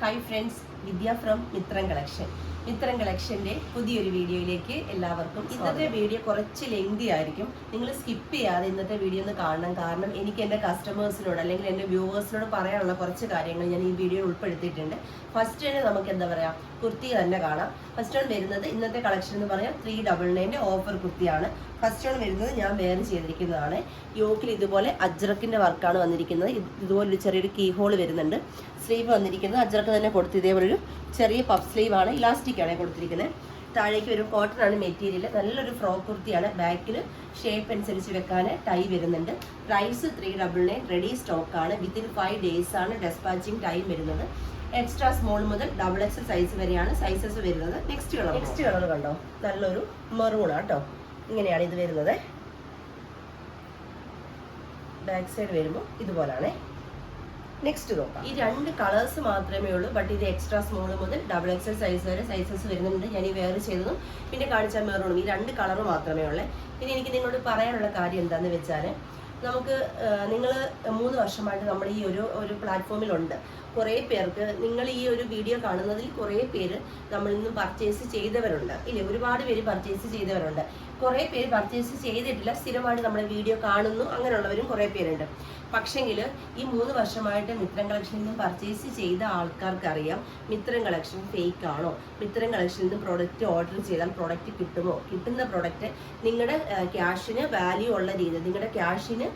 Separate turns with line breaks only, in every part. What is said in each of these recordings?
Hi friends Vidya from Mithram collection Mithram കളക്ഷന്റെ പുതിയൊരു വീഡിയോയിലേക്ക് എല്ലാവർക്കും ഇന്നത്തെ വീഡിയോ കുറച്ച് ലെങ്തി ആയിരിക്കും. നിങ്ങൾ സ്കിപ്പ് ചെയ്യാതെ ഇന്നത്തെ വീഡിയോ ഒന്ന് കാണണം. കാരണം എനിക്ക് എന്റെ കസ്റ്റമേഴ്സിനോട് അല്ലെങ്കിൽ എന്റെ വ്യൂവേഴ്സിനോട് പറയാനുള്ള കുറച്ച് കാര്യങ്ങൾ ഞാൻ ഈ വീഡിയോയിൽ ഉൾപ്പെടുത്തിയിട്ടുണ്ട്. ഫസ്റ്റ് തന്നെ നമുക്ക് എന്താ പറയാ കുർത്തി തന്നെ കാണാം. ഫസ്റ്റ് ഓൺ വരുന്നത് ഇന്നത്തെ കളക്ഷൻ എന്ന് പറയാം. ത്രീ ഡബിൾ നയന്റെ ഓഫർ കുർത്തിയാണ്. ഫസ്റ്റ് ഓൺ വരുന്നത് ഞാൻ വേറെ ചെയ്തിരിക്കുന്നതാണ്. യോക്കിൽ ഇതുപോലെ അജ്രക്കിന്റെ വർക്കാണ് വന്നിരിക്കുന്നത്. ഇത് ഇതുപോലെ ഒരു ചെറിയൊരു കീ ഹോൾ വരുന്നുണ്ട്. സ്ലീവ് വന്നിരിക്കുന്നത് അജ്രക്ക് തന്നെ കൊടുത്ത് ഇതേപോലെ ഒരു ചെറിയ പഫ് സ്ലീവ് ആണ്. ഇലാസ്റ്റിക് ആണ് കൊടുത്തിരിക്കുന്നത്. താഴേക്ക് വരും കോട്ടൺ ആണ് മെറ്റീരിയൽ നല്ലൊരു ഫ്രോക്ക് കുർത്തിയാണ്. ബാക്കിൽ ഷേപ്പ് അനുസരിച്ച് വെക്കാൻ ടൈ വരുന്നുണ്ട്. Price three double nine ready stock ആണ്. വിത്തിൻ ഫൈവ് ഡേയ്സ് ആണ് ഡെസ്പാച്ചിങ് ടൈം വരുന്നത്. എക്സ്ട്രാ സ്മോൾ മുതൽ ഡബിൾ എക്സ് സൈസ് വരെയാണ് സൈസസ് വരുന്നത്. നെക്സ്റ്റ് കളർ നെക്സ്റ്റ് കളർ കണ്ടോ? നല്ലൊരു മെറൂൺ കേട്ടോ ഇങ്ങനെയാണ് ഇത് വരുന്നത്. ബാക്ക് സൈഡ് വരുമ്പോൾ ഇതുപോലാണേ. നെക്സ്റ്റ് നോക്കാം. ഈ രണ്ട് കളേഴ്സ് മാത്രമേ ഉള്ളൂ ബട്ട് ഇത് എക്സ്ട്രാ സ്മോൾ മുതൽ ഡബിൾ എക്സൽ സൈസ് വരെ സൈസസ് വരുന്നുണ്ട്. ഞാൻ ഈ വേറെ ചെയ്തതും പിന്നെ കാണിച്ച മെറൂണും ഈ രണ്ട് കളർ മാത്രമേ ഉള്ളൂ. പിന്നെ എനിക്ക് നിങ്ങളോട് പറയാനുള്ള കാര്യം എന്താണെന്ന് വെച്ചാൽ നമുക്ക് നിങ്ങൾ മൂന്ന് വർഷമായിട്ട് നമ്മുടെ ഈ ഒരു ഒരു പ്ലാറ്റ്ഫോമിലുണ്ട്. കുറേ പേർക്ക് നിങ്ങൾ ഈ ഒരു വീഡിയോ കാണുന്നതിൽ കുറേ പേര് നമ്മളിൽ നിന്ന് പർച്ചേസ് ചെയ്തവരുണ്ട്. ഇല്ലേ? ഒരുപാട് പേര് പർച്ചേസ് ചെയ്തവരുണ്ട്. കുറേ പേര് പർച്ചേസ് ചെയ്തിട്ടില്ല. സ്ഥിരമായിട്ട് നമ്മുടെ വീഡിയോ കാണുന്നു. അങ്ങനെയുള്ളവരും കുറെ പേരുണ്ട്. പക്ഷെങ്കിൽ ഈ മൂന്ന് വർഷമായിട്ട് മിത്രം കളക്ഷനിൽ നിന്ന് പർച്ചേസ് ചെയ്ത ആൾക്കാർക്കറിയാം മിത്രം കളക്ഷൻ ഫേക്ക് ആണോ? മിത്രം കളക്ഷനിൽ നിന്ന് പ്രോഡക്റ്റ് ഓർഡർ ചെയ്താൽ പ്രോഡക്റ്റ് കിട്ടുമോ? കിട്ടുന്ന പ്രോഡക്റ്റ് നിങ്ങളുടെ ക്യാഷിന് വാല്യൂ ഉള്ള രീതി നിങ്ങളുടെ ക്യാഷിന്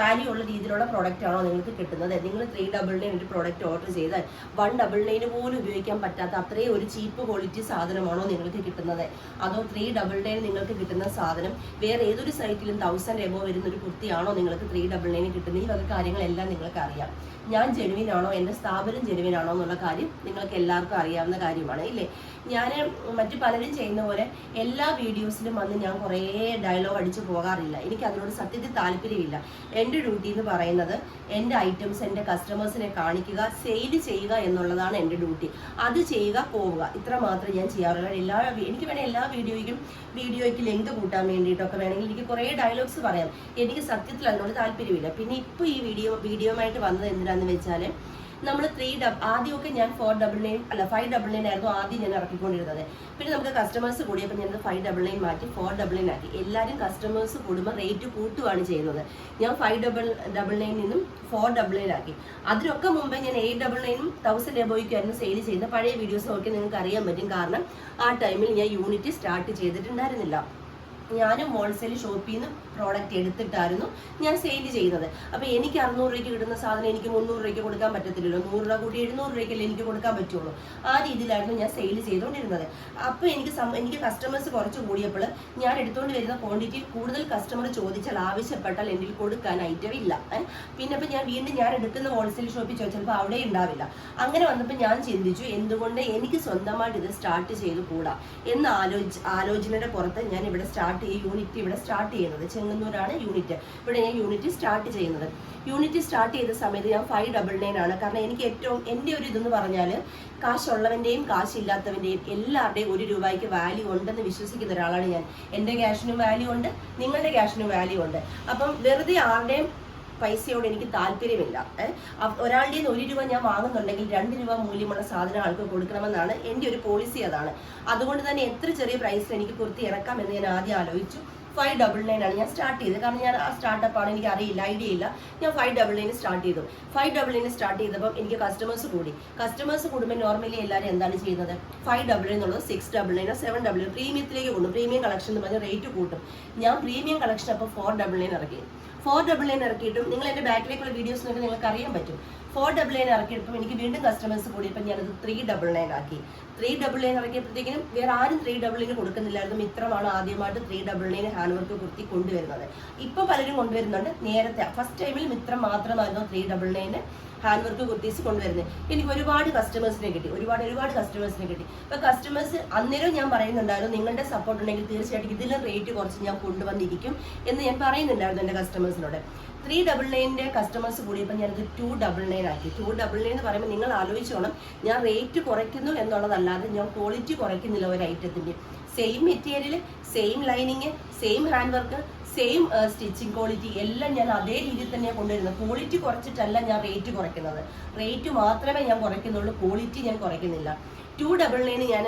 വാല്യൂ ഉള്ള രീതിയിലുള്ള പ്രോഡക്റ്റ് ആണോ നിങ്ങൾക്ക് കിട്ടുന്നത്? നിങ്ങൾ ത്രീ ഡബിൾ നയൻ ഒരു പ്രോഡക്റ്റ് ഓർഡർ ചെയ്താൽ വൺ ഡബിൾ നയന് പോലും ഉപയോഗിക്കാൻ പറ്റാത്ത അത്രയും ഒരു ചീപ്പ് ക്വാളിറ്റി സാധനമാണോ നിങ്ങൾക്ക് കിട്ടുന്നത്? അതോ ത്രീ ഡബിൾ നയൻ നിങ്ങൾക്ക് കിട്ടുന്ന സാധനം. വേറെ ഏതൊരു സൈറ്റിലും തൗസൻഡ് എബോ വരുന്ന ഒരു കുർത്തിയാണോ നിങ്ങൾക്ക് ത്രീ ഡബിൾ നയൻ കിട്ടുന്നത്? ഈ വക കാര്യങ്ങളെല്ലാം നിങ്ങൾക്ക് അറിയാം. ഞാൻ ജെനുവിനാണോ എന്റെ സ്ഥാപനം ജെനുവിനാണോ എന്നുള്ള കാര്യം നിങ്ങൾക്ക് എല്ലാവർക്കും അറിയാവുന്ന കാര്യമാണ് ഇല്ലേ? ഞാൻ മറ്റു പലരും ചെയ്യുന്ന പോലെ എല്ലാ വീഡിയോസിലും വന്ന് ഞാൻ കുറേ ഡയലോഗ് അടിച്ചു പോകാറില്ല. എനിക്ക് അതിനോട് സത്യത്തിൽ താല്പര്യമില്ല. എന്റെ ഡ്യൂട്ടി എന്ന് പറയുന്നത് എന്റെ ഐറ്റംസ് എന്റെ കസ്റ്റമേഴ്സിനെ കാണിക്കുക സെയിൽ ചെയ്യുക എന്നുള്ളതാണ് എന്റെ ഡ്യൂട്ടി അത് ചെയ്യുക പോവുക. ഇത്ര മാത്രമേ ഞാൻ ചെയ്യാറുള്ളൂ. എല്ലാ എനിക്ക് വേണേൽ എല്ലാ വീഡിയോയ്ക്കും വീഡിയോയ്ക്ക് ലെങ്ത് കൂട്ടാൻ വേണ്ടിയിട്ടൊക്കെ വേണമെങ്കിൽ എനിക്ക് കുറേ ഡയലോഗ്സ് പറയാം. എനിക്ക് സത്യത്തിൽ അതിനോട് താല്പര്യമില്ല. പിന്നെ ഇപ്പോൾ ഈ വീഡിയോ വീഡിയോയുമായിട്ട് വന്നത് എന്തിനാന്ന് വെച്ചാൽ നമ്മൾ ത്രീ ഡബ് ആദ്യമൊക്കെ ഞാൻ ഫോർ ഡബിൾ നയൻ അല്ല ഫൈവ് ഡബിൾ നയൻ ആയിരുന്നു ആദ്യം ഞാൻ ഇറക്കിക്കൊണ്ടിരുന്നത്. പിന്നെ നമുക്ക് കസ്റ്റമേഴ്സ് കൂടിയപ്പോൾ ഞാൻ ഫൈവ് ഡബിൾ നയൻ മാറ്റി ഫോർ ഡബിൾ നയൻ ആക്കി. എല്ലാവരും കസ്റ്റമേഴ്സ് കൂടുമ്പോൾ റേറ്റ് കൂട്ടുകയാണ് ചെയ്യുന്നത്. ഞാൻ ഫൈവ് ഡബിൾ ഡബിൾ നയനിൽ നിന്നും ഫോർ ഡബിൾ നയൻ ആക്കി. അതിനൊക്കെ മുമ്പേ ഞാൻ എയ്റ്റ് ഡബിൾ നയനും തൗസൻഡ് എബോയ്ക്കായിരുന്നു സെയിൽ ചെയ്യുന്നത് പഴയ വീഡിയോസ് നോക്കി നിങ്ങൾക്ക് അറിയാൻ പറ്റും. കാരണം ആ ടൈമിൽ ഞാൻ യൂണിറ്റ് സ്റ്റാർട്ട് ചെയ്തിട്ടുണ്ടായിരുന്നില്ല. ഞാനും ഹോൾസെയിൽ ഷോപ്പിൽ നിന്ന് പ്രോഡക്റ്റ് എടുത്തിട്ടായിരുന്നു ഞാൻ സെയിൽ ചെയ്യുന്നത് അപ്പോൾ എനിക്ക് അറുന്നൂറ് രൂപയ്ക്ക് കിട്ടുന്ന സാധനം എനിക്ക് മുന്നൂറ് രൂപയ്ക്ക് കൊടുക്കാൻ പറ്റത്തില്ലല്ലോ. നൂറ് രൂപ കൂടി എഴുന്നൂറ് രൂപയ്ക്കല്ലേ എനിക്ക് കൊടുക്കാൻ പറ്റുള്ളൂ. ആ രീതിയിലായിരുന്നു ഞാൻ സെയിൽ ചെയ്തുകൊണ്ടിരുന്നത്. അപ്പോൾ എനിക്ക് എനിക്ക് കസ്റ്റമേഴ്സ് കുറച്ച് കൂടിയപ്പോൾ ഞാൻ എടുത്തുകൊണ്ട് വരുന്ന ക്വാണ്ടിറ്റി കൂടുതൽ കസ്റ്റമർ ചോദിച്ചാൽ ആവശ്യപ്പെട്ടാൽ എന്റെ കൊടുക്കാൻ ഐറ്റം ഇല്ല? പിന്നെ അപ്പോൾ ഞാൻ വീണ്ടും ഞാൻ എടുക്കുന്ന ഹോൾസെയിൽ ഷോപ്പിൽ ചോദിച്ചപ്പോൾ അവിടെ ഉണ്ടാവില്ല. അങ്ങനെ വന്നപ്പോൾ ഞാൻ ചിന്തിച്ചു എന്തുകൊണ്ട് എനിക്ക് സ്വന്തമായിട്ട് ഇത് സ്റ്റാർട്ട് ചെയ്ത് കൂടാ എന്ന ആലോചി ആലോചനയുടെ പുറത്ത് ഞാൻ ഇവിടെ സ്റ്റാർട്ട് ഈ യൂണിറ്റ് ഇവിടെ സ്റ്റാർട്ട് ചെയ്യുന്നത്. ചെങ്ങന്നൂരാണ് യൂണിറ്റ് ഇവിടെ ഞാൻ യൂണിറ്റ് സ്റ്റാർട്ട് ചെയ്യുന്നത്. യൂണിറ്റ് സ്റ്റാർട്ട് ചെയ്ത സമയത്ത് ഞാൻ ഫൈവ് ഡബിൾ നയൻ ആണ്. കാരണം എനിക്ക് ഏറ്റവും എന്റെ ഒരു ഇതെന്ന് പറഞ്ഞാൽ കാശുള്ളവന്റെയും കാശില്ലാത്തവന്റെയും എല്ലാവരുടെയും ഒരു രൂപയ്ക്ക് വാല്യൂ ഉണ്ടെന്ന് വിശ്വസിക്കുന്ന ഒരാളാണ് ഞാൻ. എന്റെ ക്യാഷിനും വാല്യൂ ഉണ്ട് നിങ്ങളുടെ ക്യാഷിനും വാല്യൂ ഉണ്ട്. അപ്പം വെറുതെ ആരുടെയും പൈസയോട് എനിക്ക് താല്പര്യമില്ല. ഒരാളുടെ ഒരു രൂപ ഞാൻ വാങ്ങുന്നുണ്ടെങ്കിൽ രണ്ട് രൂപ മൂല്യമുള്ള സാധനം ആൾക്ക് കൊടുക്കണമെന്നാണ് എന്റെ ഒരു പോളിസി അതാണ്. അതുകൊണ്ട് തന്നെ എത്ര ചെറിയ പ്രൈസിൽ എനിക്ക് കുർത്തി ഇറക്കാം എന്ന് ഞാൻ ആദ്യം ആലോചിച്ചു. ഫൈവ് ഡബിൾ നയൻ ആണ് ഞാൻ സ്റ്റാർട്ട് ചെയ്തത്. കാരണം ഞാൻ ആ സ്റ്റാർട്ടപ്പ് ആണ് എനിക്ക് അറിയില്ല ഐഡിയ ഇല്ല. ഞാൻ ഫൈവ് ഡബിൾ നയൻ സ്റ്റാർട്ട് ചെയ്തു. ഫൈവ് ഡബിൾ നയൻ സ്റ്റാർട്ട് ചെയ്തപ്പോൾ എനിക്ക് കസ്റ്റമേഴ്സ് കൂടി. കസ്റ്റമേഴ്സ് കൂടുമ്പോൾ നോർമലി എല്ലാവരും എന്താണ് ചെയ്യുന്നത്? ഫൈവ് ഡബിൾ നയൻ എന്നുള്ളത് six double nine seven double പ്രീമിയത്തിലേക്ക് കൊണ്ടു പ്രീമിയം കളക്ഷൻ എന്ന് പറഞ്ഞാൽ റേറ്റ് കൂട്ടും. ഞാൻ പ്രീമിയം കളക്ഷൻ അപ്പോൾ ഫോർ ഡബിൾ നയൻ ഇറക്കി. ഫോർ ഡബിൾ നയൻ ഇറക്കിയിട്ടും നിങ്ങൾ എന്റെ ബാക്കിലേക്കുള്ള വീഡിയോസ് നിങ്ങൾക്ക് അറിയാൻ പറ്റും. ഫോർ ഡബിൾ നയൻ ഇറക്കിയപ്പോൾ എനിക്ക് വീണ്ടും കസ്റ്റമേഴ്സ് കൂടിയപ്പോൾ ഞാനത് ത്രീ ഡബിൾ നയൻ ആക്കി. ത്രീ ഡബിൾ നയൻ ഇറക്കിയപ്പോഴത്തേക്കിനും വേറെ ആരും ത്രീ ഡബിൾ നയൻ കൊടുക്കുന്നില്ലായിരുന്നു. മിത്രമാണ് ആദ്യമായിട്ട് three double nine hand work kurti കൊണ്ടുവരുന്നത്. ഇപ്പോൾ പലരും കൊണ്ടുവരുന്നുണ്ട്. നേരത്തെ ഫസ്റ്റ് ടൈമിൽ മിത്രം മാത്രമായിരുന്നു three double nine hand work kurtis കൊണ്ടുവരുന്നത്. എനിക്ക് ഒരുപാട് കസ്റ്റമേഴ്സിനെ കിട്ടി. ഒരുപാട് ഒരുപാട് കസ്റ്റമേഴ്സിനെ കിട്ടി. അപ്പോൾ കസ്റ്റമേഴ്സ് അന്നേരം ഞാൻ പറയുന്നുണ്ടായിരുന്നു നിങ്ങളുടെ സപ്പോർട്ട് ഉണ്ടെങ്കിൽ തീർച്ചയായിട്ടും ഇതിലും റേറ്റ് കുറച്ച് ഞാൻ കൊണ്ടുവന്നിരിക്കും എന്ന് ഞാൻ പറയുന്നുണ്ടായിരുന്നു എന്റെ കസ്റ്റമേഴ്സിനോട് ത്രീ ഡബിൾ നയന്റെ കസ്റ്റമേഴ്സ് കൂടിയപ്പോൾ ഞാനത് ടു ഡബിൾ നയൻ ആക്കി. ടു ഡബിൾ നയൻ എന്ന് പറയുമ്പോൾ നിങ്ങൾ ആലോചിച്ചോണം ഞാൻ റേറ്റ് കുറയ്ക്കുന്നു എന്നുള്ളതല്ലാതെ ഞാൻ ക്വാളിറ്റി കുറയ്ക്കുന്നില്ല ഒരു ഐറ്റത്തിന്റെ same material same lining same hand work same stitching quality എല്ലാം ഞാൻ അതേ രീതിയിൽ തന്നെയാണ് കൊണ്ടുവരുന്നത്. ക്വാളിറ്റി കുറച്ചിട്ടല്ല ഞാൻ റേറ്റ് കുറയ്ക്കുന്നത്. റേറ്റ് മാത്രമേ ഞാൻ കുറയ്ക്കുന്നുള്ളൂ ക്വാളിറ്റി ഞാൻ കുറയ്ക്കുന്നില്ല. ടു ഡബിൾ നയൻ ഞാൻ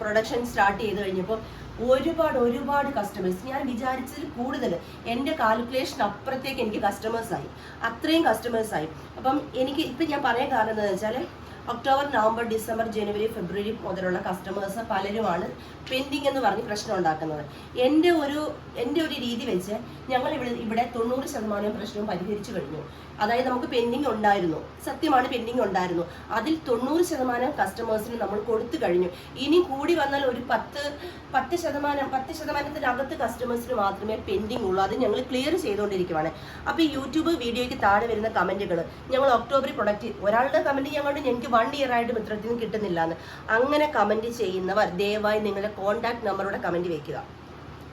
പ്രൊഡക്ഷൻ സ്റ്റാർട്ട് ചെയ്ത് കഴിഞ്ഞപ്പോൾ ഒരുപാട് ഒരുപാട് കസ്റ്റമേഴ്സ് ഞാൻ വിചാരിച്ചതിൽ കൂടുതൽ. എന്റെ കാൽക്കുലേഷൻ അപ്പുറത്തേക്ക് എനിക്ക് കസ്റ്റമേഴ്സായി അത്രയും കസ്റ്റമേഴ്സായി അപ്പം എനിക്ക് ഇപ്പം ഞാൻ പറയാൻ കാരണം എന്താണെന്ന് വെച്ചാൽ ഒക്ടോബർ നവംബർ ഡിസംബർ ജനുവരി ഫെബ്രുവരി മുതലുള്ള കസ്റ്റമേഴ്സ് പലരുമാണ് പെൻഡിങ് എന്ന് പറഞ്ഞ് പ്രശ്നം ഉണ്ടാക്കുന്നത്. എന്റെ ഒരു എന്റെ ഒരു രീതി വെച്ച് ഞങ്ങൾ ഇവിടെ ഇവിടെ തൊണ്ണൂറ് ശതമാനം പ്രശ്നവും പരിഹരിച്ചു കഴിഞ്ഞു. അതായത് നമുക്ക് പെൻഡിങ് ഉണ്ടായിരുന്നു. സത്യമാണ് പെൻഡിങ് ഉണ്ടായിരുന്നു. അതിൽ തൊണ്ണൂറ് ശതമാനം കസ്റ്റമേഴ്സിന് നമ്മൾ കൊടുത്തു കഴിഞ്ഞു. ഇനി കൂടി വന്നാൽ ഒരു പത്ത് പത്ത് ശതമാനം പത്ത് ശതമാനത്തിനകത്ത് കസ്റ്റമേഴ്സിന് മാത്രമേ പെൻഡിങ് ഉള്ളൂ. അത് ഞങ്ങൾ ക്ലിയർ ചെയ്തുകൊണ്ടിരിക്കുവാണ്. അപ്പോൾ യൂട്യൂബ് വീഡിയോയ്ക്ക് താഴെ വരുന്ന കമന്റുകൾ ഞങ്ങൾ ഒക്ടോബറിൽ പ്രൊഡക്റ്റ് ഒരാളുടെ കമന്റ് ഞങ്ങളുടെ എനിക്ക് ഇയർ ആയിട്ട് മിത്രത്തിന് കിട്ടുന്നില്ല എന്ന് അങ്ങനെ കമന്റ് ചെയ്യുന്നവർ ദയവായി നിങ്ങളുടെ കോൺടാക്ട് നമ്പറോടെ കമന്റ് വെക്കുക.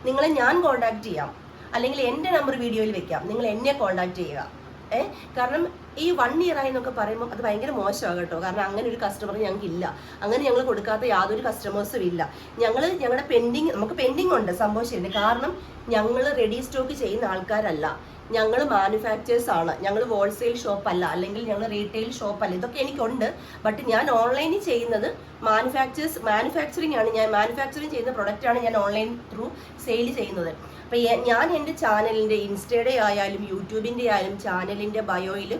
നിങ്ങളെ ഞാൻ കോൺടാക്ട് ചെയ്യാം. അല്ലെങ്കിൽ എന്റെ നമ്പർ വീഡിയോയിൽ വെക്കാം. നിങ്ങൾ എന്നെ കോൺടാക്ട് ചെയ്യുക. ഏ? കാരണം ഈ വൺ ഇയർ ആയി എന്നൊക്കെ പറയുമ്പോൾ അത് ഭയങ്കര മോശമാണ് കേട്ടോ. കാരണം അങ്ങനെ ഒരു കസ്റ്റമർ ഞങ്ങൾക്ക് ഇല്ല. അങ്ങനെ ഞങ്ങൾ കൊടുക്കാത്ത യാതൊരു കസ്റ്റമേഴ്സും ഇല്ല. ഞങ്ങൾ ഞങ്ങളുടെ പെൻഡിങ് നമുക്ക് പെൻഡിങ് ഉണ്ട്. സംഭവം ശരി കാരണം ഞങ്ങൾ റെഡി സ്റ്റോക്ക് ചെയ്യുന്ന ആൾക്കാരല്ല. ഞങ്ങൾ മാനുഫാക്ചേഴ്സ് ആണ്. ഞങ്ങൾ ഹോൾസെയിൽ ഷോപ്പ് അല്ല. അല്ലെങ്കിൽ ഞങ്ങൾ റീറ്റെയിൽ ഷോപ്പ് അല്ല. ഇതൊക്കെ എനിക്കുണ്ട്. ബട്ട് ഞാൻ ഓൺലൈനിൽ ചെയ്യുന്നത് മാനുഫാക്ചേഴ്സ് മാനുഫാക്ചറിങ് ആണ്. ഞാൻ മാനുഫാക്ചറിങ് ചെയ്യുന്ന പ്രൊഡക്റ്റ് ആണ് ഞാൻ ഓൺലൈൻ ത്രൂ സെയിൽ ചെയ്യുന്നത്. അപ്പം ഞാൻ എന്റെ ചാനലിന്റെ ഇൻസ്റ്റയുടെ ആയാലും യൂട്യൂബിന്റെ ആയാലും ചാനലിന്റെ ബയോയിൽ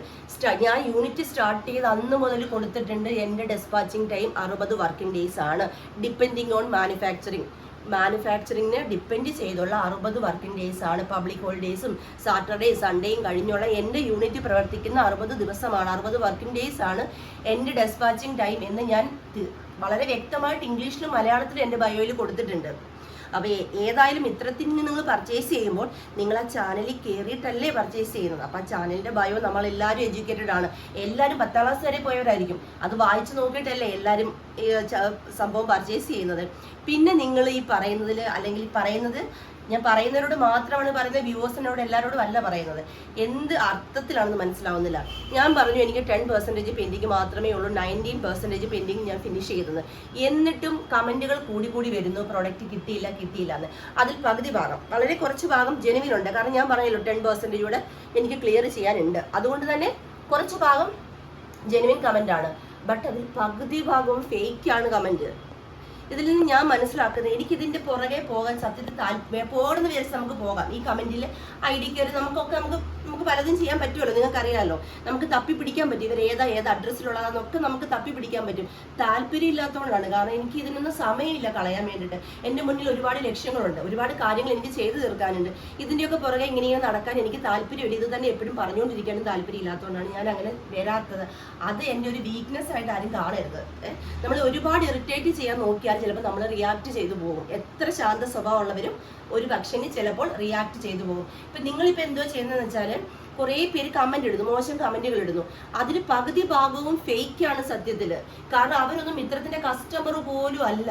ഞാൻ യൂണിറ്റ് സ്റ്റാർട്ട് ചെയ്ത് അന്ന് മുതൽ കൊടുത്തിട്ടുണ്ട് എന്റെ ഡെസ്പാച്ചിങ് ടൈം അറുപത് വർക്കിംഗ് ഡേയ്സ് ആണ്. ഡിപ്പെൻഡിങ് ഓൺ മാനുഫാക്ചറിങ് മാനുഫാക്ചറിങ്ങിനെ ഡിപ്പെൻഡ് ചെയ്തുള്ള അറുപത് വർക്കിംഗ് ഡേയ്സ് ആണ്. പബ്ലിക് ഹോളിഡേയ്സും സാറ്റർഡേ സൺഡേയും കഴിഞ്ഞുള്ള എന്റെ യൂണിറ്റ് പ്രവർത്തിക്കുന്ന അറുപത് ദിവസമാണ്. അറുപത് വർക്കിംഗ് ഡേയ്സ് ആണ് എന്റെ ഡെസ്പാച്ചിങ് ടൈം എന്ന് ഞാൻ വളരെ വ്യക്തമായിട്ട് ഇംഗ്ലീഷിലും മലയാളത്തിലും എന്റെ ബയോയിൽ കൊടുത്തിട്ടുണ്ട്. അപ്പോൾ ഏതായാലും ഇത്തരത്തിൽ നിങ്ങൾ പർച്ചേസ് ചെയ്യുമ്പോൾ നിങ്ങൾ ആ ചാനലിൽ കയറിയിട്ടല്ലേ പർച്ചേസ് ചെയ്യുന്നത്. അപ്പോൾ ആ ചാനലിന്റെ ബയോ നമ്മൾ എല്ലാവരും എഡ്യൂക്കേറ്റഡ് ആണ്. എല്ലാവരും പത്താം ക്ലാസ് വരെ പോയവരായിരിക്കും. അത് വായിച്ചു നോക്കിയിട്ടല്ലേ എല്ലാവരും സംഭവം പർച്ചേസ് ചെയ്യുന്നത്. പിന്നെ നിങ്ങൾ ഈ പറയുന്നതിൽ അല്ലെങ്കിൽ പറയുന്നത് ഞാൻ പറയുന്നവരോട് മാത്രമാണ് പറയുന്നത് വ്യൂവേഴ്സിനോട് എല്ലാവരോടും അല്ല പറയുന്നത്. എന്ത് അർത്ഥത്തിലാണെന്ന് മനസ്സിലാവുന്നില്ല. ഞാൻ പറഞ്ഞു എനിക്ക് ടെൻ പെർസെന്റേജ് പെൻഡിങ് മാത്രമേ ഉള്ളൂ നയന്റീൻ പെർസെന്റേജ് പെൻഡിങ് ഞാൻ ഫിനിഷ് ചെയ്തത് എന്നിട്ടും കമന്റുകൾ കൂടി കൂടി വരുന്നു പ്രോഡക്റ്റ് കിട്ടിയില്ല കിട്ടിയില്ല എന്ന്. അതിൽ പകുതി ഭാഗം വളരെ കുറച്ച് ഭാഗം ജെനുവിനുണ്ട് കാരണം ഞാൻ പറഞ്ഞല്ലോ ടെൻ പെർസെന്റേജ് എനിക്ക് ക്ലിയർ ചെയ്യാനുണ്ട്. അതുകൊണ്ട് തന്നെ കുറച്ച് ഭാഗം ജെനുവിൻ കമന്റ് ആണ്. ബട്ട് അതിൽ പകുതി ഭാഗവും ഫേക്കാണ് കമന്റ് ഇതിൽ നിന്ന് ഞാൻ മനസ്സിലാക്കുന്നത് എനിക്ക് ഇതിന്റെ പുറകെ പോകാൻ സത്യത്തിൽ താല്പര്യം പോകണമെന്ന് വിചാരിച്ച് നമുക്ക് പോകാം. ഈ കമന്റിൽ ഐ ഡി കയറി നമുക്കൊക്കെ നമുക്ക് നമുക്ക് പലതും ചെയ്യാൻ പറ്റുമല്ലോ നിങ്ങൾക്ക് അറിയാമല്ലോ നമുക്ക് തപ്പി പിടിക്കാൻ പറ്റും. ഇവർ ഏതാ ഏത് അഡ്രസ്സിലുള്ളതാന്നൊക്കെ നമുക്ക് തപ്പി പിടിക്കാൻ പറ്റും. താല്പര്യം ഇല്ലാത്തതുകൊണ്ടാണ് കാരണം എനിക്ക് ഇതിനൊന്നും സമയമില്ല കളയാൻ വേണ്ടിയിട്ട്. എന്റെ മുന്നിൽ ഒരുപാട് ലക്ഷ്യങ്ങളുണ്ട്. ഒരുപാട് കാര്യങ്ങൾ എനിക്ക് ചെയ്തു തീർക്കാനുണ്ട്. ഇതിന്റെയൊക്കെ പുറകെ ഇങ്ങനെയോ നടക്കാൻ എനിക്ക് താല്പര്യമില്ല. ഇത് തന്നെ എപ്പോഴും പറഞ്ഞുകൊണ്ടിരിക്കാനും താല്പര്യം ഇല്ലാത്തതുകൊണ്ടാണ് ഞാൻ അങ്ങനെ വരാത്തത്. അത് എന്റെ ഒരു വീക്ക്നെസ് ആയിട്ട് ആരും കാണരുത്. നമ്മൾ ഒരുപാട് ഇറിറ്റേറ്റ് ചെയ്യാൻ നോക്കിയാൽ ചിലപ്പോൾ നമ്മൾ റിയാക്ട് ചെയ്തു പോകും. എത്ര ശാന്ത സ്വഭാവമുള്ളവരും ഒരു പക്ഷേ ചിലപ്പോൾ റിയാക്ട് ചെയ്തു പോകും. ഇപ്പം നിങ്ങളിപ്പോൾ എന്തോ ചെയ്യുന്നതെന്ന് വെച്ചാൽ കുറേ പേര് കമന്റ് ഇടുന്നു മോശം കമന്റുകൾ ഇടുന്നു. അതിൽ പകുതി ഭാഗവും ഫേക്കാണ് സത്യത്തിൽ കാരണം അവരൊന്നും മിത്രത്തിന്റെ കസ്റ്റമർ പോലും അല്ല.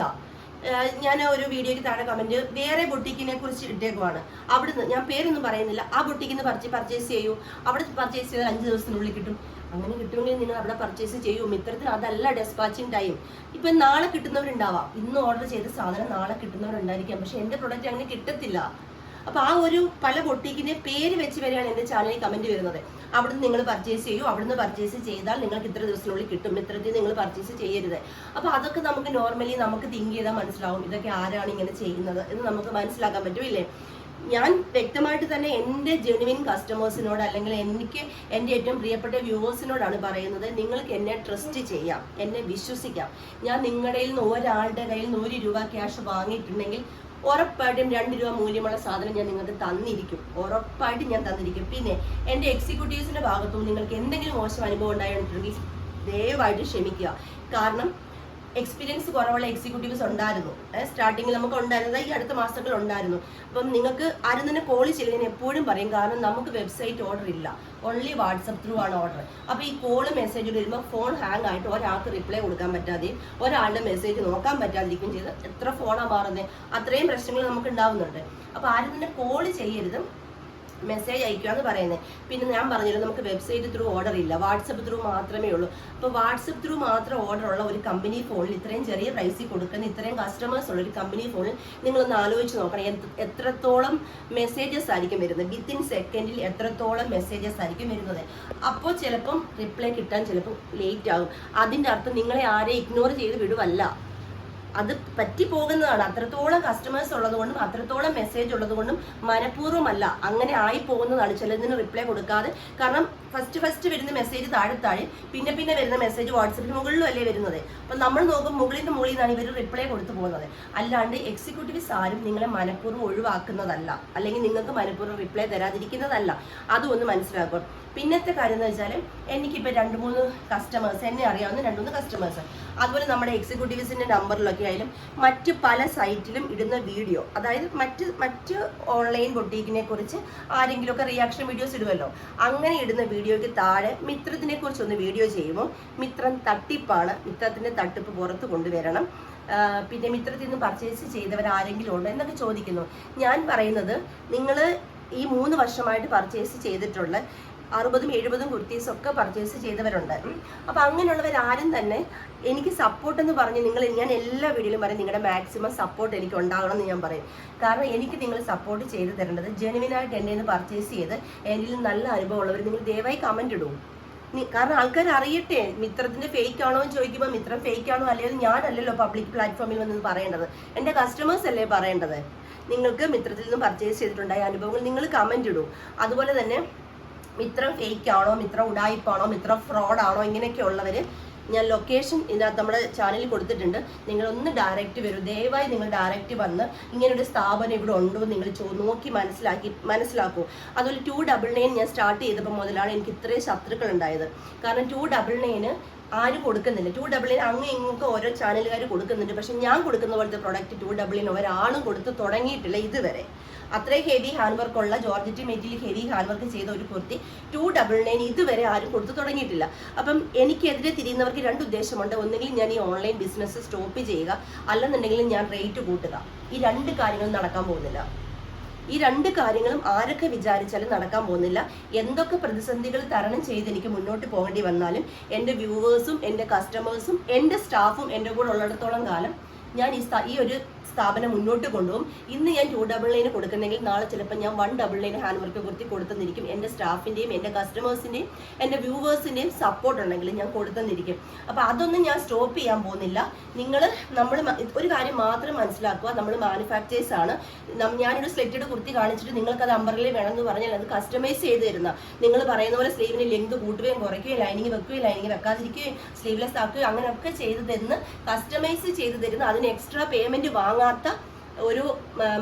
ഞാൻ ഒരു വീഡിയോയ്ക്ക് താഴെ കമന്റ് വേറെ ബൊട്ടിക്കിനെ കുറിച്ച് ഇട്ടേക്കുവാണ്. അവിടുന്ന് ഞാൻ പേരൊന്നും പറയുന്നില്ല. ആ ബൊട്ടിക്കിന്ന് പർച്ചേ പർച്ചേസ് ചെയ്യൂ. അവിടെ പർച്ചേസ് ചെയ്താൽ അഞ്ച് ദിവസത്തിനുള്ളിൽ കിട്ടും. അങ്ങനെ കിട്ടുമെങ്കിൽ നിങ്ങൾ അവിടെ പർച്ചേസ് ചെയ്യും. ഇത്തരത്തിൽ അതല്ല ഡെസ്പാച്ചിങ് ടൈം ഇപ്പൊ നാളെ കിട്ടുന്നവരുണ്ടാവാം. ഇന്ന് ഓർഡർ ചെയ്ത സാധനം നാളെ കിട്ടുന്നവരുണ്ടായിരിക്കാം. പക്ഷെ എന്റെ പ്രൊഡക്റ്റ് അങ്ങനെ കിട്ടത്തില്ല. അപ്പൊ ആ ഒരു പല ബൊട്ടീക്കിന്റെ പേര് വെച്ച് വരെയാണ് എന്റെ ചാനലിൽ കമന്റ് വരുന്നത്. അവിടുന്ന് നിങ്ങൾ പർച്ചേസ് ചെയ്യൂ. അവിടുന്ന് പർച്ചേസ് ചെയ്താൽ നിങ്ങൾക്ക് ഇത്ര ദിവസത്തിനുള്ളിൽ കിട്ടും. ഇത്രത്തിൽ നിങ്ങൾ പർച്ചേസ് ചെയ്യരുത്. അപ്പൊ അതൊക്കെ നമുക്ക് നോർമലി നമുക്ക് തിങ്ക് ചെയ്താൽ മനസ്സിലാവും. ഇതൊക്കെ ആരാണ് ഇങ്ങനെ ചെയ്യുന്നത് എന്ന് നമുക്ക് മനസ്സിലാക്കാൻ പറ്റും ഇല്ലേ? ഞാൻ വ്യക്തമായിട്ട് തന്നെ എന്റെ ജെനുവിൻ കസ്റ്റമേഴ്സിനോട് അല്ലെങ്കിൽ എനിക്ക് എന്റെ ഏറ്റവും പ്രിയപ്പെട്ട വ്യൂവേഴ്സിനോടാണ് പറയുന്നത് നിങ്ങൾക്ക് എന്നെ ട്രസ്റ്റ് ചെയ്യാം എന്നെ വിശ്വസിക്കാം. ഞാൻ നിങ്ങളുടെ നിന്ന് ഒരാളുടെ കയ്യിൽ ഒരു രൂപ ക്യാഷ് വാങ്ങിയിട്ടുണ്ടെങ്കിൽ ഉറപ്പായിട്ടും രണ്ട് രൂപ മൂല്യമുള്ള സാധനം ഞാൻ നിങ്ങൾക്ക് തന്നിരിക്കും. ഉറപ്പായിട്ടും ഞാൻ തന്നിരിക്കും. പിന്നെ എന്റെ എക്സിക്യൂട്ടീവ്സിന്റെ ഭാഗത്തും നിങ്ങൾക്ക് എന്തെങ്കിലും മോശം അനുഭവം ഉണ്ടായിട്ടുണ്ടെങ്കിൽ ദയവായിട്ട് ക്ഷമിക്കുക. കാരണം എക്സ്പീരിയൻസ് കുറവുള്ള എക്സിക്യൂട്ടീവ്സ് ഉണ്ടായിരുന്നു. സ്റ്റാർട്ടിങ്ങിൽ നമുക്ക് ഉണ്ടായിരുന്നത് ഈ അടുത്ത മാസത്തിൽ ഉണ്ടായിരുന്നു. അപ്പം നിങ്ങൾക്ക് ആരും തന്നെ കോൾ ചെയ്യില്ല ഞാൻ എപ്പോഴും പറയും. കാരണം നമുക്ക് വെബ്സൈറ്റ് ഓർഡർ ഇല്ല. ഓൺലി വാട്സപ്പ് ത്രൂ ആണ് ഓർഡർ അപ്പോൾ ഈ കോൾ മെസ്സേജ് വരുമ്പോൾ ഫോൺ ഹാങ് ആയിട്ട് ഒരാൾക്ക് റിപ്ലൈ കൊടുക്കാൻ പറ്റാതെയും ഒരാളുടെ മെസ്സേജ് നോക്കാൻ പറ്റാതിരിക്കുകയും ചെയ്ത് എത്ര ഫോണാണ് മാറുന്നത് അത്രയും പ്രശ്നങ്ങൾ നമുക്ക് ഉണ്ടാവുന്നുണ്ട്. അപ്പോൾ ആരും തന്നെ കോൾ ചെയ്യരുത്. മെസ്സേജ് അയക്കുക എന്ന് പറയുന്നത് പിന്നെ ഞാൻ പറഞ്ഞല്ലോ നമുക്ക് വെബ്സൈറ്റ് ത്രൂ ഓർഡർ ഇല്ല. വാട്സപ്പ് ത്രൂ മാത്രമേ ഉള്ളൂ. അപ്പോൾ വാട്സപ്പ് ത്രൂ മാത്രം ഓർഡർ ഉള്ള ഒരു കമ്പനി ഫോണിൽ ഇത്രയും ചെറിയ പ്രൈസിൽ കൊടുക്കുന്ന ഇത്രയും കസ്റ്റമേഴ്സ് ഉള്ള ഒരു കമ്പനി ഫോണിൽ നിങ്ങളൊന്ന് ആലോചിച്ച് നോക്കണം. എത്രത്തോളം മെസ്സേജസ് ആയിരിക്കും വരുന്നത്? വിത്തിൻ സെക്കൻഡിൽ എത്രത്തോളം മെസ്സേജസ് ആയിരിക്കും വരുന്നത്? അപ്പോൾ ചിലപ്പം റിപ്ലൈ കിട്ടാൻ ചിലപ്പോൾ ലേറ്റ് ആകും. അതിന്റെ അർത്ഥം നിങ്ങളെ ആരെ ഇഗ്നോർ ചെയ്ത് വിടുവല്ല. അത് പറ്റി പോകുന്നതാണ്. അത്രത്തോളം കസ്റ്റമേഴ്സ് ഉള്ളതുകൊണ്ടും അത്രത്തോളം മെസ്സേജ് ഉള്ളതുകൊണ്ടും മനഃപൂർവമല്ല. അങ്ങനെ ആയി പോകുന്നതാണ്. ചിലതിന് റിപ്ലൈ കൊടുക്കാതെ. കാരണം ഫസ്റ്റ് ഫസ്റ്റ് വരുന്ന മെസ്സേജ് താഴെ താഴെ പിന്നെ പിന്നെ വരുന്ന മെസ്സേജ് വാട്സപ്പിന് മുകളിലും അല്ലേ വരുന്നത്. അപ്പം നമ്മൾ നോക്കും മുകളിൽ നിന്ന് മുകളിൽ നിന്നാണ് ഇവർ റിപ്ലൈ കൊടുത്തു പോകുന്നത്. അല്ലാണ്ട് എക്സിക്യൂട്ടീവ്സ് ആരും നിങ്ങളെ മനഃപൂർവം ഒഴിവാക്കുന്നതല്ല. അല്ലെങ്കിൽ നിങ്ങൾക്ക് മനഃപൂർവം റിപ്ലൈ തരാതിരിക്കുന്നതല്ല. അതും ഒന്ന് മനസ്സിലാക്കുക പിന്നത്തെ കാര്യം എന്ന് വെച്ചാൽ എനിക്കിപ്പോൾ രണ്ട് മൂന്ന് കസ്റ്റമേഴ്സ് എന്നെ അറിയാവുന്ന രണ്ട് മൂന്ന് കസ്റ്റമേഴ്സ് അതുപോലെ നമ്മുടെ എക്സിക്യൂട്ടീവ്സിന്റെ നമ്പറിലൊക്കെ ആയാലും മറ്റ് പല സൈറ്റിലും ഇടുന്ന വീഡിയോ അതായത് മറ്റ് മറ്റ് ഓൺലൈൻ ബൊട്ടീക്കിനെ കുറിച്ച് ആരെങ്കിലുമൊക്കെ റിയാക്ഷൻ വീഡിയോസ് ഇടുമല്ലോ അങ്ങനെ ഇടുന്ന വീഡിയോയ്ക്ക് താഴെ മിത്രത്തിനെ കുറിച്ചൊന്ന് വീഡിയോ ചെയ്യുമ്പോൾ മിത്രം തട്ടിപ്പാണ്. മിത്രത്തിന്റെ തട്ടിപ്പ് പുറത്ത് കൊണ്ടുവരണം. പിന്നെ മിത്രത്തിൽ നിന്ന് പർച്ചേസ് ചെയ്തവർ ആരെങ്കിലും ഉണ്ടോ എന്നൊക്കെ ചോദിക്കുന്നു. ഞാൻ പറയുന്നത് നിങ്ങൾ ഈ മൂന്ന് വർഷമായിട്ട് പർച്ചേസ് ചെയ്തിട്ടുള്ള അറുപതും എഴുപതും കുർത്തീസ് ഒക്കെ പർച്ചേസ് ചെയ്തവരുണ്ട്. അപ്പോൾ അപ്പൊ അങ്ങനെയുള്ളവർ ആരും തന്നെ എനിക്ക് സപ്പോർട്ട് എന്ന് പറഞ്ഞ് നിങ്ങൾ ഞാൻ എല്ലാ വീഡിയോയിലും പറയും നിങ്ങളുടെ മാക്സിമം സപ്പോർട്ട് എനിക്ക് ഉണ്ടാകണം എന്ന് ഞാൻ പറയും. കാരണം എനിക്ക് നിങ്ങൾ സപ്പോർട്ട് ചെയ്ത് തരേണ്ടത് ജെനുവിനായിട്ട് എന്റെ നിന്ന് പർച്ചേസ് ചെയ്ത് എന്നിൽ നല്ല അനുഭവം ഉള്ളവർ നിങ്ങൾ ദയവായി കമന്റ് ഇടൂ. കാരണം ആൾക്കാർ അറിയട്ടെ മിത്രത്തിന്റെ ഫേക്ക് ആണോ എന്ന് ചോദിക്കുമ്പോൾ മിത്രം ഫേക്ക് ആണോ അല്ലെങ്കിൽ ഞാനല്ലല്ലോ പബ്ലിക് പ്ലാറ്റ്ഫോമിൽ വന്ന് പറയേണ്ടത്. എന്റെ കസ്റ്റമേഴ്സ് അല്ലേ പറയേണ്ടത്? നിങ്ങൾക്ക് മിത്രത്തിൽ നിന്ന് പർച്ചേസ് ചെയ്തിട്ടുണ്ടായ അനുഭവങ്ങൾ നിങ്ങൾ കമന്റ് ഇടൂ. അതുപോലെ തന്നെ മിത്രം ഫേക്ക് ആണോ മിത്രം ഉടായിപ്പാണോ മിത്രം ഫ്രോഡ് ആണോ ഇങ്ങനെയൊക്കെ ഉള്ളവർ ഞാൻ ലൊക്കേഷൻ ഇതിനകത്ത് നമ്മുടെ ചാനലിൽ കൊടുത്തിട്ടുണ്ട്. നിങ്ങളൊന്ന് ഡയറക്റ്റ് വരൂ. ദയവായി നിങ്ങൾ ഡയറക്റ്റ് വന്ന് ഇങ്ങനൊരു സ്ഥാപനം ഇവിടെ ഉണ്ടോ നിങ്ങൾ ചോ നോക്കി മനസ്സിലാക്കി മനസ്സിലാക്കൂ. അതുപോലെ ടു ഡബിൾ നയൻ ഞാൻ സ്റ്റാർട്ട് ചെയ്തപ്പോൾ മുതലാണ് എനിക്ക് ഇത്രയും ശത്രുക്കൾ ഉണ്ടായത്. കാരണം ടു ഡബിൾ നയന് ആരും കൊടുക്കുന്നില്ല. ടു ഡബിൾ നയൻ അങ്ങ് ഇങ്ങൊക്കെ ഓരോ ചാനലുകാർ കൊടുക്കുന്നുണ്ട്. പക്ഷെ ഞാൻ കൊടുക്കുന്ന പോലത്തെ പ്രൊഡക്റ്റ് ടു ഡബിൾ ഒരാളും കൊടുത്ത് തുടങ്ങിയിട്ടില്ല ഇതുവരെ. അത്രയും ഹെവി ഹാൻഡ് വർക്ക് ഉള്ള georgette material heavy hand work ചെയ്ത ഒരു കുർത്തി ടു ഡബിൾ നയൻ ഇതുവരെ ആരും കൊടുത്തു തുടങ്ങിയിട്ടില്ല. അപ്പം എനിക്കെതിരെ തിരിയുന്നവർക്ക് രണ്ട് ഉദ്ദേശമുണ്ട്. ഒന്നുകിൽ ഞാൻ ഈ ഓൺലൈൻ ബിസിനസ് സ്റ്റോപ്പ് ചെയ്യുക. അല്ലെന്നുണ്ടെങ്കിൽ ഞാൻ റേറ്റ് കൂട്ടുക. ഈ രണ്ട് കാര്യങ്ങളും നടക്കാൻ പോകുന്നില്ല. ഈ രണ്ട് കാര്യങ്ങളും ആരൊക്കെ വിചാരിച്ചാലും നടക്കാൻ പോകുന്നില്ല. എന്തൊക്കെ പ്രതിസന്ധികൾ തരണം ചെയ്ത് എനിക്ക് മുന്നോട്ട് പോകേണ്ടി വന്നാലും എന്റെ വ്യൂവേഴ്സും എന്റെ കസ്റ്റമേഴ്സും എന്റെ സ്റ്റാഫും എന്റെ കൂടെ ഉള്ളിടത്തോളം കാലം ഞാൻ ഈ ഈ ഒരു സ്ഥാപനം മുന്നോട്ട് കൊണ്ടുപോകും. ഇന്ന് ഞാൻ ടു ഡബിൾ നയന് കൊടുക്കുന്നെങ്കിൽ നാളെ ചിലപ്പോൾ ഞാൻ one double nine hand work kurti കൊടുത്തെന്നിരിക്കും എന്റെ സ്റ്റാഫിന്റെയും എന്റെ കസ്റ്റമേഴ്സിന്റെയും എന്റെ വ്യൂവേഴ്സിന്റെയും സപ്പോർട്ട് ഉണ്ടെങ്കിൽ ഞാൻ കൊടുത്തെന്നിരിക്കും അപ്പോൾ അതൊന്നും ഞാൻ സ്റ്റോപ്പ് ചെയ്യാൻ പോകുന്നില്ല. നിങ്ങൾ നമ്മൾ ഒരു കാര്യം മാത്രം മനസ്സിലാക്കുക. നമ്മൾ മാനുഫാക്ചേഴ്സ് ആണ്. ഞാനൊരു സ്ലെറ്റഡ് കുർത്തി കാണിച്ചിട്ട് നിങ്ങൾക്ക് അത് അമ്പറലി വേണം എന്ന് പറഞ്ഞാൽ അത് കസ്റ്റമൈസ് ചെയ്ത് തരുന്ന. നിങ്ങൾ പറയുന്ന പോലെ സ്ലീവിന് ലെങ്ത് കൂട്ടുകയും കുറയ്ക്കുകയും ലൈനിങ് വെക്കുകയും ലൈനിങ് വെക്കാതിരിക്കുകയും സ്ലീവ്ലെസ് ആക്കുകയും അങ്ങനെയൊക്കെ ചെയ്ത് തരുന്ന കസ്റ്റമൈസ് ചെയ്ത് തരുന്ന അതിന് എക്സ്ട്രാ പേയ്മെന്റ് വാങ്ങാത്ത ഒരു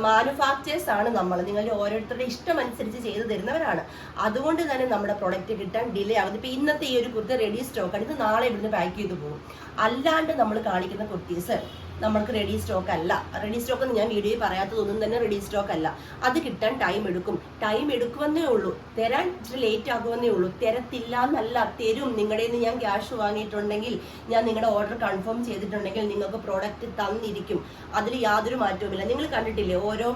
മാനുഫാക്ചേഴ്സ് ആണ് നമ്മൾ. നിങ്ങളുടെ ഓരോരുത്തരുടെ ഇഷ്ടം അനുസരിച്ച് ചെയ്തു തരുന്നവരാണ്. അതുകൊണ്ട് തന്നെ നമ്മുടെ പ്രൊഡക്റ്റ് കിട്ടാൻ ഡിലേ ആകുന്നത് ഇപ്പൊ ഇന്നത്തെ ഈ ഒരു കുർത്തി റെഡി സ്റ്റോക്ക് ആണ്. ഇത് നാളെ ഇവിടുന്ന് പാക്ക് ചെയ്ത് പോകും. അല്ലാണ്ട് നമ്മൾ കാണിക്കുന്ന കുർത്തീസ് നമ്മൾക്ക് റെഡി സ്റ്റോക്ക് അല്ല. റെഡി സ്റ്റോക്ക് എന്ന് ഞാൻ വീഡിയോയിൽ പറയാത്തതൊന്നും തന്നെ റെഡി സ്റ്റോക്ക് അല്ല. അത് കിട്ടാൻ ടൈം എടുക്കും. ടൈം എടുക്കുമെന്നേ ഉള്ളൂ. തരാൻ ഇച്ചിരി ലേറ്റ് ആകുമെന്നേ ഉള്ളൂ. തരത്തില്ല എന്നല്ല. തരും. നിങ്ങളുടെ നിന്ന് ഞാൻ ക്യാഷ് വാങ്ങിയിട്ടുണ്ടെങ്കിൽ ഞാൻ നിങ്ങളുടെ ഓർഡർ കൺഫേം ചെയ്തിട്ടുണ്ടെങ്കിൽ നിങ്ങൾക്ക് പ്രോഡക്റ്റ് തന്നിരിക്കും. അതിൽ യാതൊരു മാറ്റവുമില്ല. നിങ്ങൾ കണ്ടിട്ടില്ലേ? ഓരോ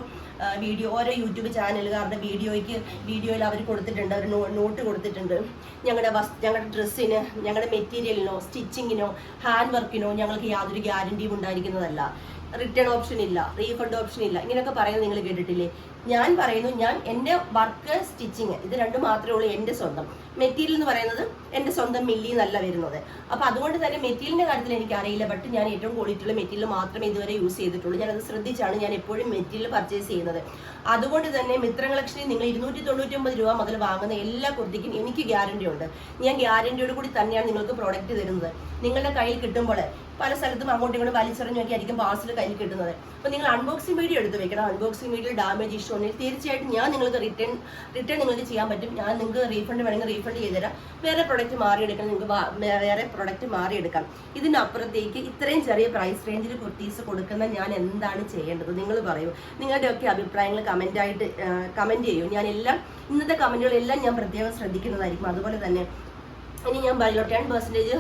വീഡിയോ ഓരോ യൂട്യൂബ് ചാനലുകാരുടെ വീഡിയോയ്ക്ക് വീഡിയോയിൽ അവർ കൊടുത്തിട്ടുണ്ട് അവർ നോട്ട് കൊടുത്തിട്ടുണ്ട്. ഞങ്ങളുടെ വസ് ഞങ്ങളുടെ ഡ്രസ്സിന് ഞങ്ങളുടെ മെറ്റീരിയലിനോ സ്റ്റിച്ചിങ്ങിനോ ഹാൻഡ് വർക്കിനോ ഞങ്ങൾക്ക് യാതൊരു ഗ്യാരണ്ടിയും ഉണ്ടായിരിക്കുന്നതല്ല. റിട്ടേൺ ഓപ്ഷൻ ഇല്ല റീഫണ്ട് ഓപ്ഷൻ ഇല്ല. ഇങ്ങനെയൊക്കെ പറയുന്നത് നിങ്ങൾ കേട്ടിട്ടില്ലേ? ഞാൻ പറയുന്നു ഞാൻ എന്റെ വർക്ക് സ്റ്റിച്ചിങ് ഇത് രണ്ടും മാത്രമേ ഉള്ളൂ എന്റെ സ്വന്തം. മെറ്റീരിയൽ എന്ന് പറയുന്നത് എന്റെ സ്വന്തം മില്ലി എന്നല്ല വരുന്നത്. അപ്പോൾ അതുകൊണ്ട് തന്നെ മെറ്റീരിയലിന്റെ കാര്യത്തിൽ എനിക്ക് അറിയില്ല ബട്ട് ഞാൻ ഏറ്റവും ക്വാളിറ്റിയുള്ള മെറ്റീരിയൽ മാത്രമേ ഇതുവരെ യൂസ് ചെയ്തിട്ടുള്ളൂ. ഞാനത് ശ്രദ്ധിച്ചാണ് ഞാൻ എപ്പോഴും മെറ്റീരിയൽ പർച്ചേസ് ചെയ്യുന്നത്. അതുകൊണ്ട് തന്നെ മിത്ര കളക്ഷനിൽ നിങ്ങൾ ഇരുന്നൂറ്റി തൊണ്ണൂറ്റി രൂപ മുതൽ വാങ്ങുന്ന എല്ലാ കുർത്തിക്കും എനിക്ക് ഗ്യാരണ്ടി ഉണ്ട്. ഞാൻ ഗ്യാരണ്ടിയോട് കൂടി തന്നെയാണ് നിങ്ങൾക്ക് പ്രോഡക്റ്റ് തരുന്നത്. നിങ്ങളുടെ കയ്യിൽ കിട്ടുമ്പോൾ പല സ്ഥലത്തും അങ്ങോട്ടും ഇങ്ങോട്ടും വലിച്ചെറിഞ്ഞൊക്കെ ആയിരിക്കും പാർസൽ കയ്യിൽ കിട്ടുന്നത്. അപ്പോൾ നിങ്ങൾ അൺബോക്സിംഗ് വീഡിയോ എടുത്ത് വെക്കണം. അൺബോക്സിംഗ് വീഡിയോ ഡാമേജ് ഇഷ്യൂ ഉണ്ടെങ്കിൽ തീർച്ചയായിട്ടും ഞാൻ നിങ്ങൾക്ക് റിട്ടേൺ റിട്ടേൺ നിങ്ങൾക്ക് ചെയ്യാൻ പറ്റും. ഞാൻ നിങ്ങൾക്ക് റീഫണ്ട് വേണമെങ്കിൽ റീഫണ്ട് ചെയ്തുതരാം. വേറെ പ്രൊഡക്റ്റ് മാറിയെടുക്കണം. നിങ്ങൾക്ക് വേറെ പ്രൊഡക്റ്റ് മാറിയെടുക്കാം. ഇതിനപ്പുറത്തേക്ക് ഇത്രയും ചെറിയ പ്രൈസ് റേഞ്ചിൽ കുർത്തീസ് കൊടുക്കുന്ന ഞാൻ എന്താണ് ചെയ്യേണ്ടത്? നിങ്ങൾ പറയൂ. നിങ്ങളുടെ ഒക്കെ അഭിപ്രായങ്ങൾ കമന്റായിട്ട് കമന്റ് ചെയ്യൂ. ഞാൻ എല്ലാം ഇന്നത്തെ കമന്റുകളെല്ലാം ഞാൻ പ്രത്യേകം ശ്രദ്ധിക്കുന്നതായിരിക്കും. അതുപോലെ തന്നെ ഇനി ഞാൻ പറഞ്ഞല്ലോ ടെൻ പെർസെന്റേജ്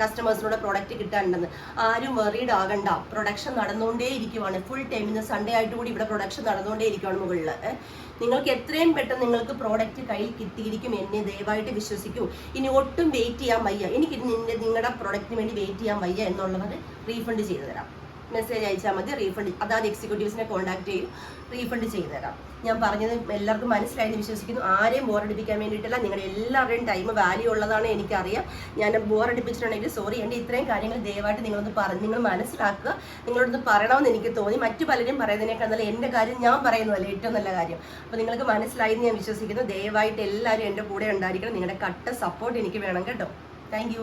കസ്റ്റമേഴ്സിനോട് പ്രോഡക്റ്റ് കിട്ടാനുണ്ടെന്ന്. ആരും വെറീഡ് ആകണ്ട. പ്രൊഡക്ഷൻ നടന്നുകൊണ്ടേ ഇരിക്കുവാണ് ഫുൾ ടൈം ഇന്ന് സൺഡേ ആയിട്ട് കൂടി ഇവിടെ പ്രൊഡക്ഷൻ നടന്നുകൊണ്ടേ ഇരിക്കുവാണ് മുകളിൽ നിങ്ങൾക്ക് എത്രയും പെട്ടെന്ന് നിങ്ങൾക്ക് പ്രോഡക്റ്റ് കയ്യിൽ കിട്ടിയിരിക്കും എന്നെ ദയവായിട്ട് വിശ്വസിക്കൂ. ഇനി ഒട്ടും വെയിറ്റ് ചെയ്യാൻ വയ്യ. എനിക്ക് നിങ്ങളുടെ പ്രൊഡക്റ്റിന് വേണ്ടി വെയിറ്റ് ചെയ്യാൻ വയ്യ എന്നുള്ളത് റീഫണ്ട് ചെയ്തു തരാം. മെസ്സേജ് അയച്ചാൽ മതി റീഫണ്ട് അതാത് എക്സിക്യൂട്ടീവ്സിനെ കോൺടാക്ട് ചെയ്യും റീഫണ്ട് ചെയ്തു തരാം ഞാൻ പറഞ്ഞത് എല്ലാവർക്കും മനസ്സിലായെന്ന് വിശ്വസിക്കുന്നു. ആരെയും ബോറടിപ്പിക്കാൻ വേണ്ടിയിട്ടല്ല. നിങ്ങളുടെ എല്ലാവരുടെയും ടൈം വാല്യൂ ഉള്ളതാണ് എനിക്കറിയാം. ഞാൻ ബോറടിപ്പിച്ചിട്ടുണ്ടെങ്കിൽ സോറി എന്റെ ഇത്രയും കാര്യങ്ങൾ ദയവായിട്ട് നിങ്ങളൊന്ന് പറഞ്ഞ് നിങ്ങൾ മനസ്സിലാക്കുക. നിങ്ങളോടൊന്ന് പറയണമെന്ന് എനിക്ക് തോന്നി. മറ്റു പലരും പറയുന്നതിനേക്കാൾ നല്ല എന്റെ കാര്യം ഞാൻ പറയുന്നതല്ലേ ഏറ്റവും നല്ല കാര്യം. അപ്പോൾ നിങ്ങൾക്ക് മനസ്സിലായി എന്ന് ഞാൻ വിശ്വസിക്കുന്നു. ദയവായിട്ട് എല്ലാവരും എന്റെ കൂടെ ഉണ്ടായിരിക്കണം. നിങ്ങളുടെ കട്ട സപ്പോർട്ട് എനിക്ക് വേണം കേട്ടോ. താങ്ക്